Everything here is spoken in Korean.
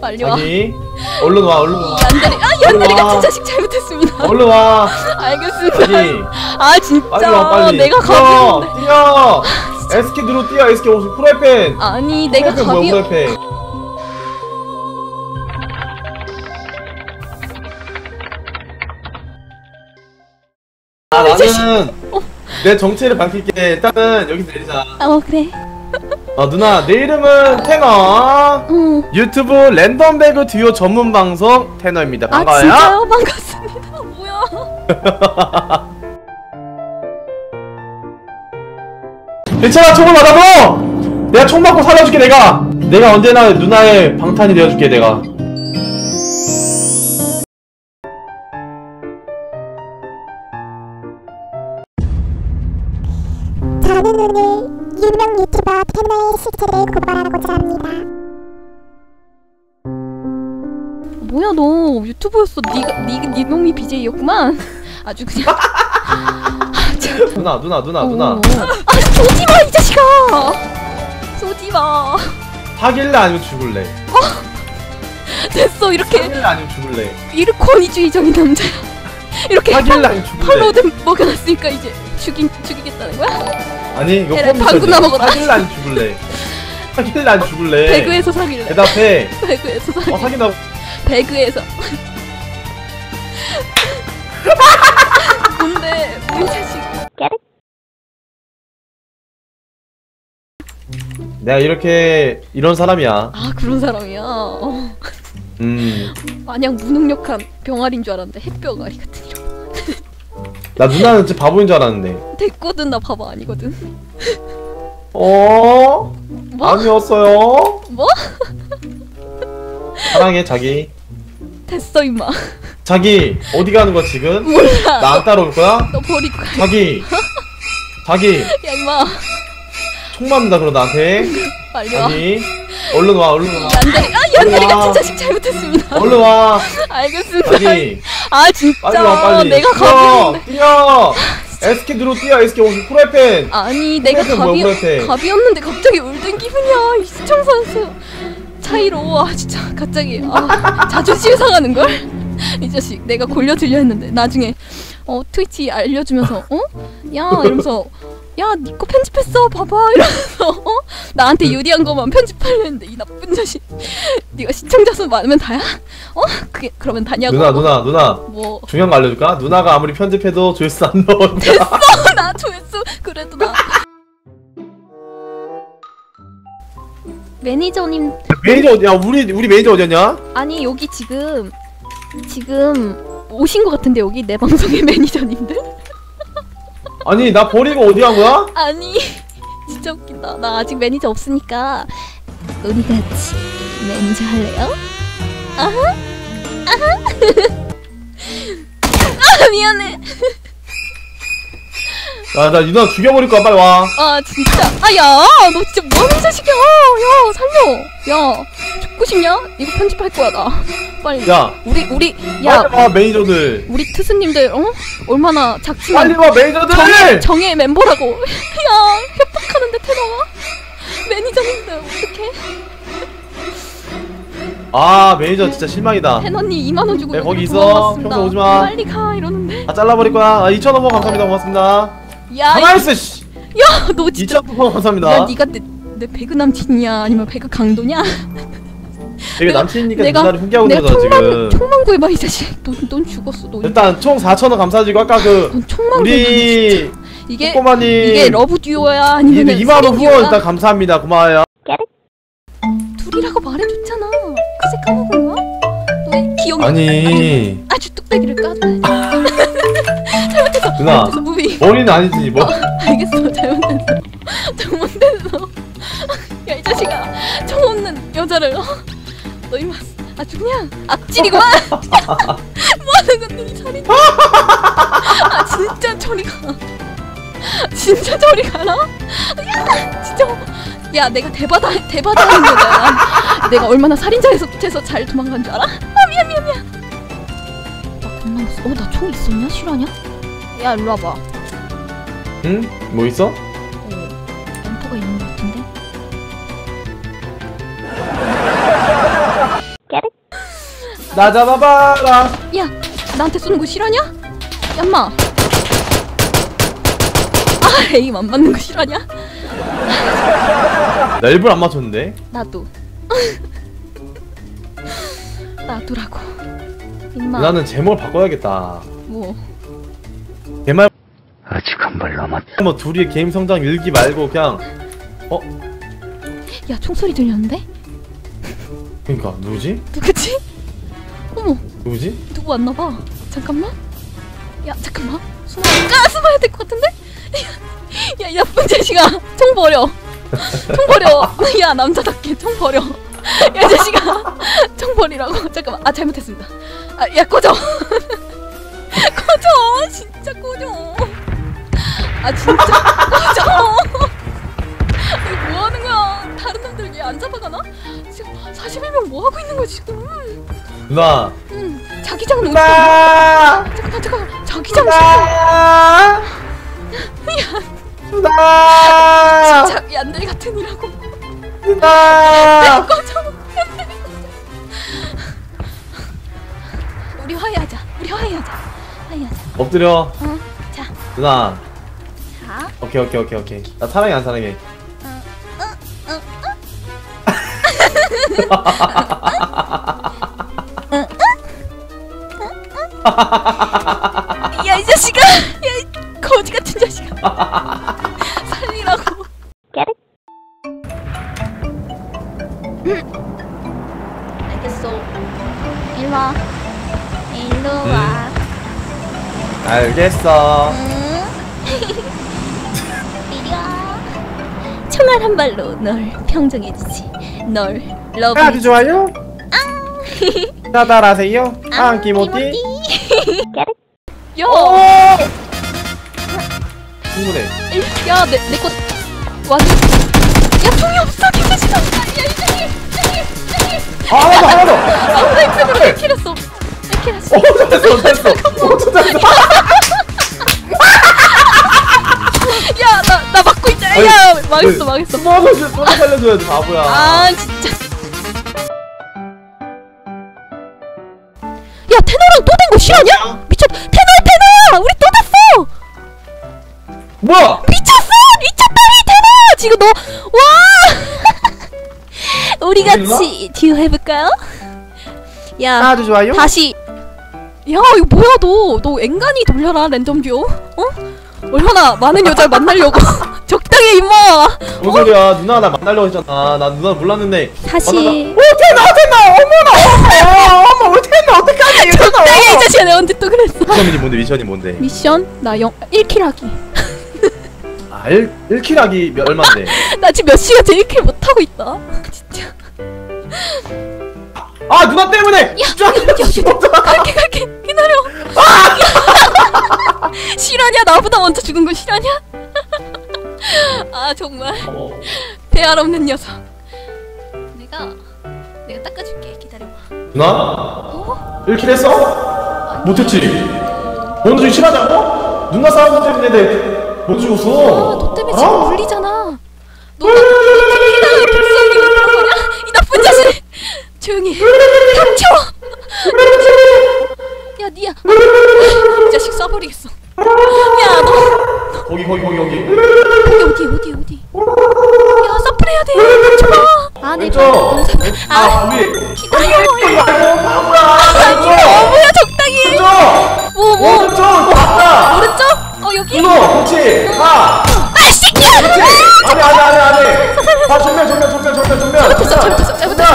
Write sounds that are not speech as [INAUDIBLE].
빨리 와. 자기 얼른 와 얼른 와. 얀다리 아 얀다리 와. 같은 자식 잘못했습니다. 얼른 와. 알겠습니다. 자기 아 진짜. 빨리 와 빨리. 내가 뛰어 감이 뛰어. [LAUGHS] SK 누르 뛰어 SK 옷 프라이팬 아니 내가 프라이팬 뭐야 프라이팬 아 나는 내 정체를 밝힐게. 일단은 여기서 내리자. 어 그래. 어 누나 내 이름은 테너 응. 유튜브 랜덤 배그 듀오 전문 방송 테너입니다 아 반가워요 진짜요? 반갑습니다. [LAUGHS] 뭐야? [LAUGHS] 괜찮아 총을 받아도 내가 총 맞고 살려줄게 내가 내가 언제나 누나의 방탄이 되어줄게 내가 유명 유튜버 테너의 실체를 고발하고자 합니다. 뭐야 너 유튜버였어? 네가 네, 네 놈이 BJ였구만. [LAUGHS] 아주 그냥. [LAUGHS] 누나 누나 누나 어. 누나 아 쏘지 마이 자식아. 쏘지 마. 사귈래 아니면 죽을래 됐어 이렇게 사귈래 아니면 죽을래 이렇게 권위주의적인 남자야. 이렇게 사귈래 아니면 죽을래 팔로드 먹여놨으니까 이제 죽인 죽이겠다는 거야? 아니 이거 방구나 붙여야 돼. 먹어라. 사귈래 아니면 죽을래 [LAUGHS] 사귈래 아니면 죽을래 배그에서 사귈래. 대답해 [LAUGHS] 배그에서 어 사귈래. 사귄다고 배그에서. [LAUGHS] 뭔데? 이 자식. 내가 이렇게 이런 사람이야 아 그런 사람이야. 어. 음나 마냥 무능력한 병아리인 줄 알았는데 햇병아리 같은 이런. 누나는 진짜 바보인 줄 알았는데 됐거든 나 바보 아니거든. 어 뭐? 아니었어요 뭐? 사랑해 자기 됐어 임마. 자기 어디 가는 거야 지금? 몰라. 나 안 따라올 거야? 너 버리고 가. 자기 자기 야 임마. 총 맞는다 그러 나한테 빨리 와. 자기 얼른 와 얼른 와 얀다리 아. 같은 자식 잘못했습니다. 얼른 와 알겠습니다. 자기 아 진짜 빨리 와 빨리 내가 뛰어 갑이었는데. 뛰어 SK 누르 뛰어 SK 옷 프라이팬 아니 내가 뭐야, 갑이. 갑이었는데 갑자기 울던 기분이야 이 시청 선수 차이로 아 진짜 갑자기 아 자존심 상하는 걸. [LAUGHS] 이 자식 내가 골려 들려 했는데 나중에 어 트위치 알려주면서 어? 야 이러면서 야 니거 편집했어. 봐봐. 이러면서 어? 나한테 유리한 것만 편집하려 했는데 이 나쁜 자식. 네가 시청자 수 많으면 다야? 어? 그게 그러면 다냐고? 누나 누나 누나. 뭐? 중요한 거 알려줄까? 누나가 아무리 편집해도 조회수 안 넣었다. [LAUGHS] 나 조회수 그래도 나. 매니저님. 매니저 어디야? 우리 우리 매니저 어디였냐? 아니 여기 지금 지금 오신 것 같은데 여기 내 방송의 [LAUGHS] 매니저님들 아니 나 버리고 어디 간 거야? 아니 [LAUGHS] 진짜 웃긴다. 나 아직 매니저 없으니까 우리 같이 매니저 할래요? 아하? 아하? [LAUGHS] 아 미안해. [LAUGHS] 야나 누나 죽여버릴 거야 빨리 와. 아 진짜. 아야 너 진짜 뭐하는 자식이야? 야 살려. 야 죽고 싶냐? 이거 편집할 거야 나. 빨리. 야. 우리 우리 야. 빨리 와 매니저들. 우리 트스님들 어? 얼마나 빨리 작지만. 와 매니저들! 정의, 정의 멤버라고. [LAUGHS] 야 협박하는데 테러가 매니저님들 어떡해? 아 매니저 진짜 실망이다. 테너님 2만원 주고 네, 거기 있어. 평소 오지 마. 빨리 가 이러는데. 다 잘라버릴 거야. 아 2,000원 감사합니다. 고맙습니다. 가만히 있어 씨. 야너 진짜. 2,000원 감사합니다. 야 니가 내, 내 배그 남친이야? 아니면 배그 강도냐 되게 남친이니까 내가- 누나를 훈계하고 내가 있는 거잖아 총만 지금. 총만 구해봐 이 자식 돈, 돈 죽었어 돈, 일단 총 4,000원 감사드리고 아까 그돈 총만 구해봐 우리 이게 꼬마님 이게 러브 듀오야 아니면 2만원 후원 일단 감사합니다 고마워요. 둘이라고 말해줬잖아. 그새 까먹은 거야? 너 기억이 아니. 아주 뚝배기를 까줘야지 [LAUGHS] 누나 그래서 무비 머리는 아니지 뭐. [LAUGHS] 알겠어 잘못했어. 잘못했어. [LAUGHS] 야 이 자식아. 정 없는 여자를 어? 아주 그냥 악질이구만. [LAUGHS] 뭐하는 건데 이 자리? 아 진짜 저리 가. 진짜 저리 가라 야 진짜. 야 내가 대바다 대바다 하는 여자야 내가 얼마나 살인자에서 잘 도망간 줄 알아? 아 미안 미안 미안. 나 겁나 무서워. 어나 총 있었냐? 실화냐? 야 일로 와봐. 응? 뭐 있어? 어, 엠퍼가 있는 나 잡아봐라 야 나한테 쏘는 거 실화냐? 얌마 아 에임 안 맞는 거 실화냐? 나 일부러 안 맞췄는데 나도 [LAUGHS] 나도라고 임마 나는 제목을 바꿔야겠다 뭐 개말 아직 한 발 남았다. 뭐 둘이 게임 성장 일기 말고 그냥 어? 야 총소리 들렸는데? 그니까 누구지? 누구지? 누구지? 누구 왔나봐. 잠깐만. 야 잠깐만. 숨어 아 숨어야 될 것 같은데? [LAUGHS] 야이 나쁜 자식아 총 버려. 총 버려. 야 남자답게 총 버려. 야이 자식아 총 버리라고. 잠깐만. 아 잘못했습니다. 아 야 꺼져. [LAUGHS] 꺼져. 진짜 꺼져. 아 진짜 꺼져. 이거 뭐 하는 거야? 다른 놈들 얘 안 잡아가나? 지금 41명 뭐 하고 있는 거야 지금 누나. 응 자기장 어디 누나. 잠깐만 잠깐만. 자기장 누나. 누나. 자 얀들 같은 이라고. 누나. 꺼져 우리 화해하자. 우리 화해하자. 화해하자. 엎드려. 어자. 누나. 자. 오케이 오케이 오케이 오케이. 나 사랑해 안 사랑해 [LAUGHS] [LAUGHS] 야 이 자식아! 야이 거지 같은 자식아! [LAUGHS] 살리라고! 음. 알겠어. 일로 와. 일로 와. 알겠어. 응? [LAUGHS] 이리 와. 총알 한 발로 널 평정해주지. 널 러브 아주 좋아요? 따라하세요? 아 김오띠 야! 충분해 야, 내, 내 거 완. 야, 총이 없어, 김대신아. 야, 이 자식. 아 하나 더 하나 더 아, 나 입술으로 1킬 했어. 1킬 했어. 오 잘했어 잘했어 오 잘했어 야, 나, 나 막고 있다. 아니, 야, 망했어, 네. 망했어. 숨어서 쏘 살려줘야지 바보야 아, 진짜. 야, 테너랑 또 된 거 실화냐? 미쳤, 테너, 테너야! 우리 또 됐어! 뭐야 미쳤어! 미쳤다니, 테너! 지금 너, 와! [LAUGHS] 우리 같이 듀오 해볼까요? 야. 아주 좋아요 다시 야 이거 뭐야 너너 앵간히 돌려라 랜덤 듀오 어? 얼마나 많은 여자를 만나려고. [LAUGHS] 적당히 임마. 뭔 소리야. 누나 나 만나려고 했잖아. 나 누나 몰랐는데. 다시. 오 테나 테나. 어머나 어머 어머 테나? 어떡하냐 이거 테나 나야 이 자식아 내가 언제 또 그랬어. 미션이 뭔데 미션이 뭔데? 미션? 나 영 1킬 하기. 아 1, 1킬 하기 몇- 얼만데? [LAUGHS] 나 지금 몇 시간째 1킬 못하고 있다. 진짜. 아 누나 때문에! 야 여기 여기 힘들었다. 갈게 갈게. 기다려 [LAUGHS] 실화냐 나보다 먼저 죽은 건 실화냐 [LAUGHS] 아 정말 어, 배알 없는 녀석 내가 내가 닦아줄게 기다려봐 누나 어? 1킬 했어? 못했지 먼저 주기 싫어하냐고? 누나 싸움 때문에 내 먼저 아, 죽었어 너 때문에 알아? 지금 울리잖아. 쏴버리겠어. 야, 너. 거기 거기 거기 거기. 어디, 어디, 어디, 어디. 야, 서프레야 돼. 멈춰. 아, 네. 왼쪽. 아, 아, 언니. 기다려. 아니, 너무야, 적당히. 왼쪽. 뭐, 뭐. 오른쪽. 맞다. 오른쪽? 어, 여기. 아, 이거, 그렇지. 아. 아, 씨끼야. 그렇지. 안해, 안해, 안해, 안해. 아, 정면, 정면, 정면, 정면, 정면. 잘못했어, 잘못했어, 잘못했어.